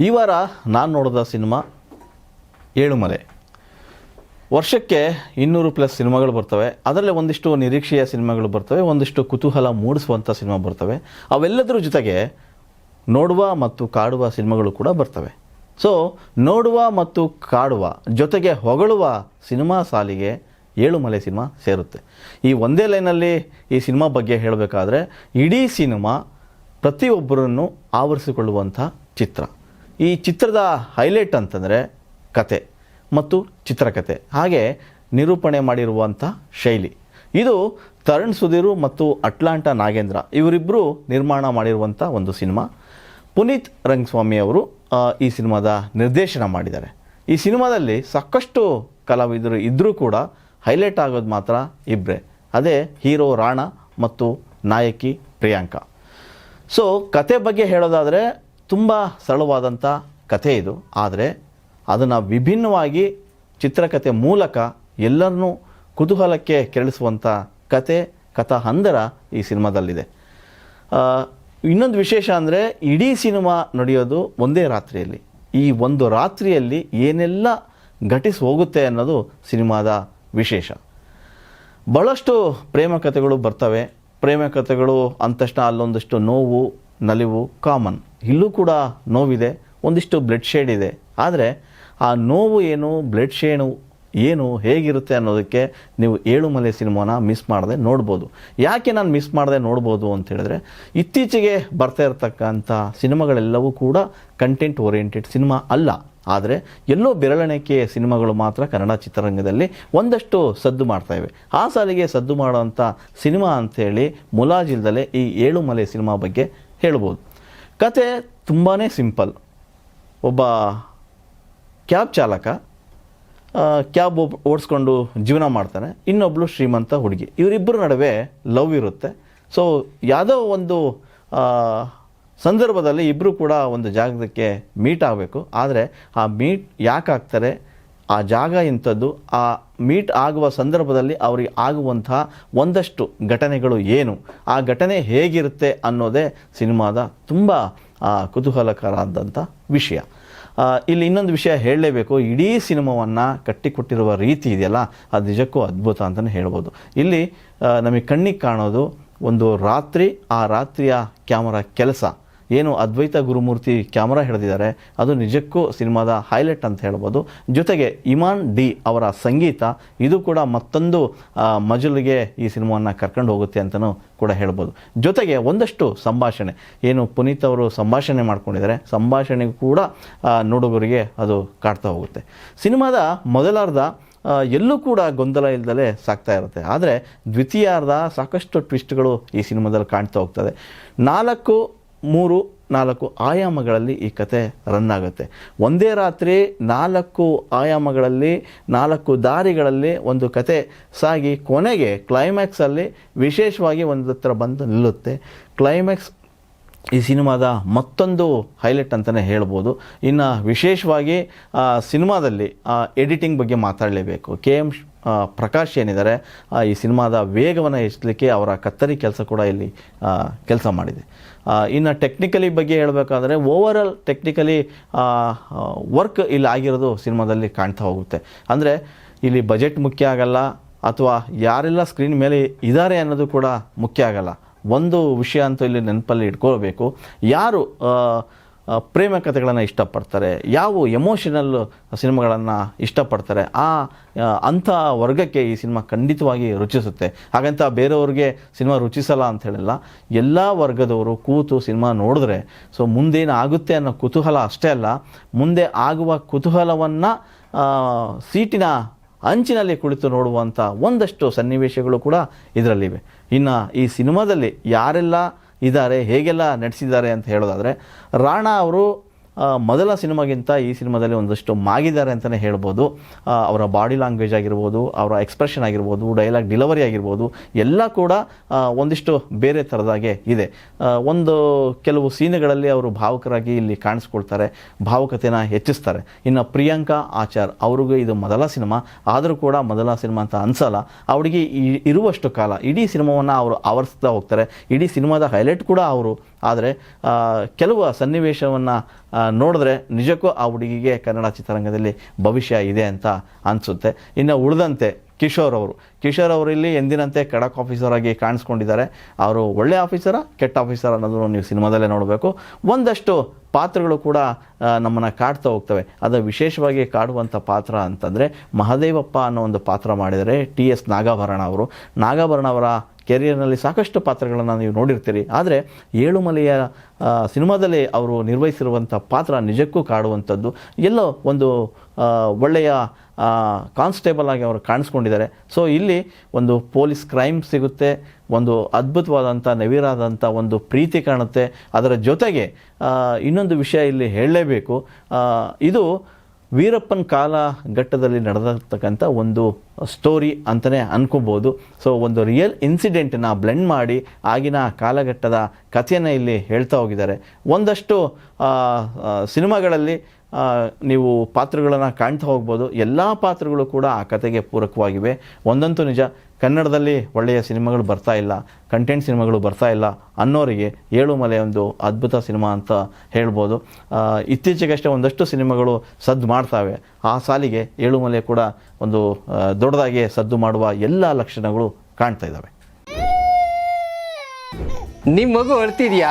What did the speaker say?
ಈ ವಾರ ನಾನು ನೋಡಿದ ಸಿನಿಮಾ ಏಳುಮಲೆ ವರ್ಷಕ್ಕೆ ಇನ್ನೂರು ಪ್ಲಸ್ ಸಿನಿಮಾಗಳು ಬರ್ತವೆ. ಅದರಲ್ಲಿ ಒಂದಿಷ್ಟು ನಿರೀಕ್ಷೆಯ ಸಿನಿಮಾಗಳು ಬರ್ತವೆ, ಒಂದಿಷ್ಟು ಕುತೂಹಲ ಮೂಡಿಸುವಂಥ ಸಿನಿಮಾ ಬರ್ತವೆ. ಅವೆಲ್ಲದರ ಜೊತೆಗೆ ನೋಡುವ ಮತ್ತು ಕಾಡುವ ಸಿನಿಮಾಗಳು ಕೂಡ ಬರ್ತವೆ. ಸೊ ನೋಡುವ ಮತ್ತು ಕಾಡುವ ಜೊತೆಗೆ ಹೊಗಳುವ ಸಿನಿಮಾ ಸಾಲಿಗೆ ಏಳುಮಲೆ ಸಿನಿಮಾ ಸೇರುತ್ತೆ. ಈ ಒಂದೇ ಲೈನಲ್ಲಿ ಈ ಸಿನಿಮಾ ಬಗ್ಗೆ ಹೇಳಬೇಕಾದ್ರೆ, ಇಡೀ ಸಿನಿಮಾ ಪ್ರತಿಯೊಬ್ಬರನ್ನು ಆವರಿಸಿಕೊಳ್ಳುವಂಥ ಚಿತ್ರ. ಈ ಚಿತ್ರದ ಹೈಲೈಟ್ ಅಂತಂದರೆ ಕತೆ ಮತ್ತು ಚಿತ್ರಕಥೆ ಹಾಗೆ ನಿರೂಪಣೆ ಮಾಡಿರುವಂಥ ಶೈಲಿ. ಇದು ತರುಣ್ ಸುಧೀರು ಮತ್ತು ಅಟ್ಲಾಂಟಾ ನಾಗೇಂದ್ರ ಇವರಿಬ್ಬರು ನಿರ್ಮಾಣ ಮಾಡಿರುವಂಥ ಒಂದು ಸಿನಿಮಾ. ಪುನೀತ್ ರಂಗಸ್ವಾಮಿ ಅವರು ಈ ಸಿನಿಮಾದ ನಿರ್ದೇಶನ ಮಾಡಿದ್ದಾರೆ. ಈ ಸಿನಿಮಾದಲ್ಲಿ ಸಾಕಷ್ಟು ಕಲಾವಿದರು ಇದ್ದರೂ ಕೂಡ ಹೈಲೈಟ್ ಆಗೋದು ಮಾತ್ರ ಇಬ್ಬರೇ ಅದೇ ಹೀರೋ ರಾಣ ಮತ್ತು ನಾಯಕಿ ಪ್ರಿಯಾಂಕಾ. ಸೊ, ಕತೆ ಬಗ್ಗೆ ಹೇಳೋದಾದರೆ ತುಂಬ ಸರಳವಾದಂಥ ಕಥೆ ಇದು. ಆದರೆ ಅದನ್ನು ವಿಭಿನ್ನವಾಗಿ ಚಿತ್ರಕಥೆ ಮೂಲಕ ಎಲ್ಲರನ್ನೂ ಕುತೂಹಲಕ್ಕೆ ಕೆರಳಿಸುವಂಥ ಕತೆ ಕಥಾ ಹಂದರ ಈ ಸಿನಿಮಾದಲ್ಲಿದೆ. ಇನ್ನೊಂದು ವಿಶೇಷ ಅಂದರೆ ಇಡೀ ಸಿನಿಮಾ ನಡೆಯೋದು ಒಂದೇ ರಾತ್ರಿಯಲ್ಲಿ. ಈ ಒಂದು ರಾತ್ರಿಯಲ್ಲಿ ಏನೆಲ್ಲ ಘಟಿಸಿ ಹೋಗುತ್ತೆ ಅನ್ನೋದು ಸಿನಿಮಾದ ವಿಶೇಷ. ಬಹಳಷ್ಟು ಪ್ರೇಮ ಕಥೆಗಳು ಬರ್ತವೆ. ಪ್ರೇಮ ಕಥೆಗಳು ಅಲ್ಲೊಂದಷ್ಟು ಅಲ್ಲೊಂದಿಷ್ಟು ನೋವು ನಲಿವು ಕಾಮನ್ ಇಲ್ಲೂ ಕೂಡ ನೋವಿದೆ, ಒಂದಿಷ್ಟು ಬ್ಲಡ್ ಶೇಡ್ ಇದೆ. ಆದರೆ ಆ ನೋವು ಏನು ಬ್ಲಡ್ ಶೇಡು ಏನು ಹೇಗಿರುತ್ತೆ ಅನ್ನೋದಕ್ಕೆ ನೀವು ಏಳು ಮಲೆ ಸಿನಿಮಾನ ಮಿಸ್ ಮಾಡದೆ ನೋಡ್ಬೋದು. ಯಾಕೆ ನಾನು ಮಿಸ್ ಮಾಡದೆ ನೋಡ್ಬೋದು ಅಂತ ಹೇಳಿದ್ರೆ, ಇತ್ತೀಚೆಗೆ ಬರ್ತಾ ಇರತಕ್ಕಂಥ ಸಿನಿಮಾಗಳೆಲ್ಲವೂ ಕೂಡ ಕಂಟೆಂಟ್ ಓರಿಯೆಂಟೆಡ್ ಸಿನಿಮಾ ಅಲ್ಲ. ಆದರೆ ಎಲ್ಲೋ ಬೆರಳಣಿಕೆ ಸಿನಿಮಾಗಳು ಮಾತ್ರ ಕನ್ನಡ ಚಿತ್ರರಂಗದಲ್ಲಿ ಒಂದಷ್ಟು ಸದ್ದು ಮಾಡ್ತಾ ಇವೆ. ಆ ಸಾಲಿಗೆ ಸದ್ದು ಮಾಡುವಂಥ ಸಿನಿಮಾ ಅಂಥೇಳಿ ಮುಲಾಜಿಲ್ದಲೆ ಈ ಏಳು ಮಲೆ ಸಿನಿಮಾ ಬಗ್ಗೆ ಹೇಳ್ಬೋದು. ಕತೆ ತುಂಬಾ ಸಿಂಪಲ್. ಒಬ್ಬ ಕ್ಯಾಬ್ ಚಾಲಕ ಕ್ಯಾಬ್ ಓಡಿಸ್ಕೊಂಡು ಜೀವನ ಮಾಡ್ತಾನೆ. ಇನ್ನೊಬ್ಬಳು ಶ್ರೀಮಂತ ಹುಡುಗಿ. ಇವರಿಬ್ಬರ ನಡುವೆ ಲವ್ ಇರುತ್ತೆ. ಸೊ ಯಾವುದೋ ಒಂದು ಸಂದರ್ಭದಲ್ಲಿ ಇಬ್ಬರು ಕೂಡ ಒಂದು ಜಾಗಕ್ಕೆ ಮೀಟ್ ಆಗಬೇಕು. ಆದರೆ ಆ ಮೀಟ್ ಯಾಕೆ ಆಗ್ತಾರೆ? ಆ ಜಾಗ ಇಂಥದ್ದು, ಆ ಮೀಟ್ ಆಗುವ ಸಂದರ್ಭದಲ್ಲಿ ಅವರಿಗೆ ಆಗುವಂತಹ ಒಂದಷ್ಟು ಘಟನೆಗಳು ಏನು? ಆ ಘಟನೆ ಹೇಗಿರುತ್ತೆ ಅನ್ನೋದೇ ಸಿನಿಮಾದ ತುಂಬ ಕುತೂಹಲಕರ ಆದಂಥ ವಿಷಯ. ಇಲ್ಲಿ ಇನ್ನೊಂದು ವಿಷಯ ಹೇಳಲೇಬೇಕು. ಇಡೀ ಸಿನಿಮಾವನ್ನು ಕಟ್ಟಿಕೊಟ್ಟಿರುವ ರೀತಿ ಇದೆಯಲ್ಲ? ಅದು ನಿಜಕ್ಕೂ ಅದ್ಭುತ ಅಂತಲೇ ಹೇಳ್ಬೋದು. ಇಲ್ಲಿ ನಮಗೆ ಕಣ್ಣಿಗೆ ಕಾಣೋದು ಒಂದು ರಾತ್ರಿ, ಆ ರಾತ್ರಿಯ ಕ್ಯಾಮರಾ ಕೆಲಸ. ಏನು ಅದ್ವೈತ ಗುರುಮೂರ್ತಿ ಕ್ಯಾಮರಾ ಹಿಡಿದಿದ್ದಾರೆ. ಅದು ನಿಜಕ್ಕೂ ಸಿನಿಮಾದ ಹೈಲೈಟ್ ಅಂತ ಹೇಳ್ಬೋದು. ಜೊತೆಗೆ ಇಮಾನ್ ಡಿ ಅವರ ಸಂಗೀತ, ಇದು ಕೂಡ ಮತ್ತೊಂದು ಮಜಲಿಗೆ ಈ ಸಿನಿಮಾವನ್ನು ಕರ್ಕೊಂಡು ಹೋಗುತ್ತೆ ಅಂತಲೂ ಕೂಡ ಹೇಳ್ಬೋದು. ಜೊತೆಗೆ ಒಂದಷ್ಟು ಸಂಭಾಷಣೆ. ಏನು ಪುನೀತ್ ಅವರು ಸಂಭಾಷಣೆ ಮಾಡ್ಕೊಂಡಿದ್ದಾರೆ. ಸಂಭಾಷಣೆಗೂ ಕೂಡ ನೋಡುಗರಿಗೆ ಅದು ಕಾಡ್ತಾ ಹೋಗುತ್ತೆ. ಸಿನಿಮಾದ ಮೊದಲಾರ್ಧ ಎಲ್ಲೂ ಕೂಡ ಗೊಂದಲ ಇಲ್ಲದಲೇ ಸಾಕ್ತಾ ಇರುತ್ತೆ. ಆದರೆ ದ್ವಿತೀಯಾರ್ಧ ಸಾಕಷ್ಟು ಟ್ವಿಸ್ಟ್ಗಳು ಈ ಸಿನಿಮಾದಲ್ಲಿ ಕಾಣ್ತಾ ಹೋಗ್ತದೆ. ನಾಲ್ಕು ಮೂರು ನಾಲ್ಕು ಆಯಾಮಗಳಲ್ಲಿ ಈ ಕತೆ ರನ್ ಆಗುತ್ತೆ. ಒಂದೇ ರಾತ್ರಿ ನಾಲ್ಕು ಆಯಾಮಗಳಲ್ಲಿ ನಾಲ್ಕು ದಾರಿಗಳಲ್ಲಿ ಒಂದು ಕತೆ ಸಾಗಿ ಕೊನೆಗೆ ಕ್ಲೈಮ್ಯಾಕ್ಸಲ್ಲಿ ವಿಶೇಷವಾಗಿ ಒಂದು ಹತ್ರ ಬಂದು ನಿಲ್ಲುತ್ತೆ. ಕ್ಲೈಮ್ಯಾಕ್ಸ್ ಈ ಸಿನಿಮಾದ ಮತ್ತೊಂದು ಹೈಲೈಟ್ ಅಂತಲೇ ಹೇಳ್ಬೋದು. ಇನ್ನು ವಿಶೇಷವಾಗಿ ಆ, ಸಿನಿಮಾದಲ್ಲಿ ಎಡಿಟಿಂಗ್ ಬಗ್ಗೆ ಮಾತಾಡಲೇಬೇಕು. ಕೆ ಎಂ ಪ್ರಕಾಶ್ ಏನಿದ್ದಾರೆ ಈ ಸಿನಿಮಾದ ವೇಗವನ್ನು ಹೆಚ್ಚಲಿಕ್ಕೆ ಅವರ ಕತ್ತರಿ ಕೆಲಸ ಕೂಡ ಇಲ್ಲಿ ಕೆಲಸ ಮಾಡಿದೆ. ಆ, ಇನ್ನು ಟೆಕ್ನಿಕಲಿ ಬಗ್ಗೆ ಹೇಳಬೇಕಾದ್ರೆ ಓವರಾಲ್ ಟೆಕ್ನಿಕಲಿ ವರ್ಕ್ ಇಲ್ಲಿ ಆಗಿರೋದು ಸಿನಿಮಾದಲ್ಲಿ ಕಾಣ್ತಾ ಹೋಗುತ್ತೆ. ಅಂದರೆ ಇಲ್ಲಿ ಬಜೆಟ್ ಮುಖ್ಯ ಆಗಲ್ಲ, ಅಥವಾ ಯಾರೆಲ್ಲ ಸ್ಕ್ರೀನ್ ಮೇಲೆ ಇದ್ದಾರೆ ಅನ್ನೋದು ಕೂಡ ಮುಖ್ಯ ಆಗಲ್ಲ. ಒಂದು ವಿಷಯ ಅಂತೂ ಇಲ್ಲಿ ನೆನಪಲ್ಲಿ ಇಟ್ಕೊಳ್ಬೇಕು. ಯಾರು ಪ್ರೇಮ ಕಥೆಗಳನ್ನು ಇಷ್ಟಪಡ್ತಾರೆ, ಯಾವ ಎಮೋಷನಲ್ ಸಿನಿಮಾಗಳನ್ನು ಇಷ್ಟಪಡ್ತಾರೆ, ಆ ಅಂಥ ವರ್ಗಕ್ಕೆ ಈ ಸಿನಿಮಾ ಖಂಡಿತವಾಗಿ ರುಚಿಸುತ್ತೆ. ಹಾಗಂತ ಬೇರೆಯವ್ರಿಗೆ ಸಿನಿಮಾ ರುಚಿಸಲ್ಲ ಅಂತ ಹೇಳಿಲ್ಲ. ಎಲ್ಲ ವರ್ಗದವರು ಕೂತು ಸಿನಿಮಾ ನೋಡಿದ್ರೆ, ಸೊ ಮುಂದೇನು ಆಗುತ್ತೆ ಅನ್ನೋ ಕುತೂಹಲ ಅಷ್ಟೇ ಅಲ್ಲ, ಮುಂದೆ ಆಗುವ ಕುತೂಹಲವನ್ನು ಸೀಟಿನ ಅಂಚಿನಲ್ಲಿ ಕುಳಿತು ನೋಡುವಂಥ ಒಂದಷ್ಟು ಸನ್ನಿವೇಶಗಳು ಕೂಡ ಇದರಲ್ಲಿವೆ. ಇನ್ನು ಈ ಸಿನಿಮಾದಲ್ಲಿ ಯಾರೆಲ್ಲ ಇದ್ದಾರೆ ಹೇಗೆಲ್ಲ ನಡೆಸಿದ್ದಾರೆ ಅಂತ ಹೇಳೋದಾದರೆ ರಾಣಾ ಅವರು ಮೊದಲ ಸಿನಿಮಾಗಿಂತ ಈ ಸಿನಿಮಾದಲ್ಲಿ ಒಂದಷ್ಟು ಮಾಗಿದ್ದಾರೆ ಅಂತಲೇ ಹೇಳ್ಬೋದು. ಅವರ ಬಾಡಿ ಲ್ಯಾಂಗ್ವೇಜ್ ಆಗಿರ್ಬೋದು, ಅವರ ಎಕ್ಸ್ಪ್ರೆಷನ್ ಆಗಿರ್ಬೋದು, ಡೈಲಾಗ್ ಡೆಲಿವರಿ ಆಗಿರ್ಬೋದು, ಎಲ್ಲ ಕೂಡ ಒಂದಿಷ್ಟು ಬೇರೆ ಥರದಾಗೆ ಇದೆ. ಒಂದು ಕೆಲವು ಸೀನ್ಗಳಲ್ಲಿ ಅವರು ಭಾವುಕರಾಗಿ ಇಲ್ಲಿ ಕಾಣಿಸ್ಕೊಳ್ತಾರೆ, ಭಾವುಕತೆನ ಹೆಚ್ಚಿಸ್ತಾರೆ. ಇನ್ನು ಪ್ರಿಯಾಂಕಾ ಆಚಾರ್ ಅವ್ರಿಗೂ ಇದು ಮೊದಲ ಸಿನಿಮಾ, ಆದರೂ ಕೂಡ ಮೊದಲ ಸಿನಿಮಾ ಅಂತ ಅನ್ಸಲ್ಲ. ಅವರಿಗೆ ಇರುವಷ್ಟು ಕಾಲ ಇಡೀ ಸಿನಿಮಾವನ್ನು ಅವರು ಆವರಿಸ್ತಾ ಹೋಗ್ತಾರೆ. ಇಡೀ ಸಿನಿಮಾದ ಹೈಲೈಟ್ ಕೂಡ ಅವರು ಆದರೆ ಕೆಲವು ಸನ್ನಿವೇಶವನ್ನು ನೋಡಿದ್ರೆ ನಿಜಕ್ಕೂ ಆ ಹುಡುಗಿಗೆ ಕನ್ನಡ ಚಿತ್ರರಂಗದಲ್ಲಿ ಭವಿಷ್ಯ ಇದೆ ಅಂತ ಅನಿಸುತ್ತೆ. ಇನ್ನು ಉಳಿದಂತೆ ಕಿಶೋರ್ ಅವರು. ಕಿಶೋರ್ ಅವರು ಇಲ್ಲಿ ಎಂದಿನಂತೆ ಖಡಕ್ ಆಫೀಸರ್ ಆಗಿ ಕಾಣಿಸ್ಕೊಂಡಿದ್ದಾರೆ. ಅವರು ಒಳ್ಳೆ ಆಫೀಸರ ಕೆಟ್ಟ ಆಫೀಸರ್ ಅನ್ನೋದನ್ನು ನೀವು ಸಿನಿಮಾದಲ್ಲೇ ನೋಡಬೇಕು. ಒಂದಷ್ಟು ಪಾತ್ರಗಳು ಕೂಡ ನಮ್ಮನ್ನು ಕಾಡ್ತಾ ಹೋಗ್ತವೆ. ಅದು ವಿಶೇಷವಾಗಿ ಕಾಡುವಂಥ ಪಾತ್ರ ಅಂತಂದರೆ ಮಹದೇವಪ್ಪ ಅನ್ನೋ ಒಂದು ಪಾತ್ರ ಮಾಡಿದರೆ ಟಿ ಎಸ್ ನಾಗಾಭರಣ ಅವರು. ನಾಗಾಭರಣ ಅವರ ಕೆರಿಯರ್ನಲ್ಲಿ ಸಾಕಷ್ಟು ಪಾತ್ರಗಳನ್ನು ನೀವು ನೋಡಿರ್ತೀರಿ. ಆದರೆ ಏಳುಮಲೆಯ ಸಿನಿಮಾದಲ್ಲಿ ಅವರು ನಿರ್ವಹಿಸಿರುವಂಥ ಪಾತ್ರ ನಿಜಕ್ಕೂ ಕಾಡುವಂಥದ್ದು. ಎಲ್ಲೋ ಒಂದು ಒಳ್ಳೆಯ ಕಾನ್ಸ್ಟೇಬಲ್ ಆಗಿ ಅವರು ಕಾಣಿಸ್ಕೊಂಡಿದ್ದಾರೆ. ಸೊ, ಇಲ್ಲಿ ಒಂದು ಪೊಲೀಸ್ ಕ್ರೈಮ್ ಸಿಗುತ್ತೆ. ಒಂದು ಅದ್ಭುತವಾದಂಥ, ನವಿರಾದಂಥ ಒಂದು ಪ್ರೀತಿ ಕಾಣುತ್ತೆ. ಅದರ ಜೊತೆಗೆ ಇನ್ನೊಂದು ವಿಷಯ ಇಲ್ಲಿ ಹೇಳಲೇಬೇಕು. ಇದು ವೀರಪ್ಪನ ಕಾಲ ಘಟ್ಟದಲ್ಲಿ ನಡೆದಿರ್ತಕ್ಕಂಥ ಒಂದು ಸ್ಟೋರಿ ಅಂತಲೇ ಅನ್ಕೋಬೋದು. ಸೊ ಒಂದು ರಿಯಲ್ ಇನ್ಸಿಡೆಂಟನ್ನ ಬ್ಲೆಂಡ್ ಮಾಡಿ ಆಗಿನ ಕಾಲಘಟ್ಟದ ಕಥೆಯನ್ನು ಇಲ್ಲಿ ಹೇಳ್ತಾ ಹೋಗಿದ್ದಾರೆ. ಒಂದಷ್ಟು ಸಿನಿಮಾಗಳಲ್ಲಿ ನೀವು ಪಾತ್ರಗಳನ್ನು ಕಾಣ್ತಾ ಹೋಗ್ಬೋದು. ಎಲ್ಲ ಪಾತ್ರಗಳು ಕೂಡ ಆ ಕತೆಗೆ ಪೂರಕವಾಗಿವೆ. ಒಂದಂತೂ ನಿಜ, ಕನ್ನಡದಲ್ಲಿ ಒಳ್ಳೆಯ ಸಿನಿಮಾಗಳು ಬರ್ತಾ ಇಲ್ಲ ಕಂಟೆಂಟ್ ಸಿನಿಮಾಗಳು ಬರ್ತಾ ಇಲ್ಲ ಅನ್ನೋರಿಗೆ ಏಳುಮಲೆ ಒಂದು ಅದ್ಭುತ ಸಿನಿಮಾ ಅಂತ ಹೇಳ್ಬೋದು. ಇತ್ತೀಚೆಗಷ್ಟೇ ಒಂದಷ್ಟು ಸಿನಿಮಾಗಳು ಸದ್ದು ಮಾಡ್ತಾವೆ. ಆ ಸಾಲಿಗೆ ಏಳುಮಲೆ ಕೂಡ ಒಂದು ದೊಡ್ಡದಾಗಿ ಸದ್ದು ಮಾಡುವ ಎಲ್ಲ ಲಕ್ಷಣಗಳು ಕಾಣ್ತಾ ಇದ್ದಾವೆ. ನಿಮ್ಮ ಮಗು ಅಳ್ತಿದ್ಯಾ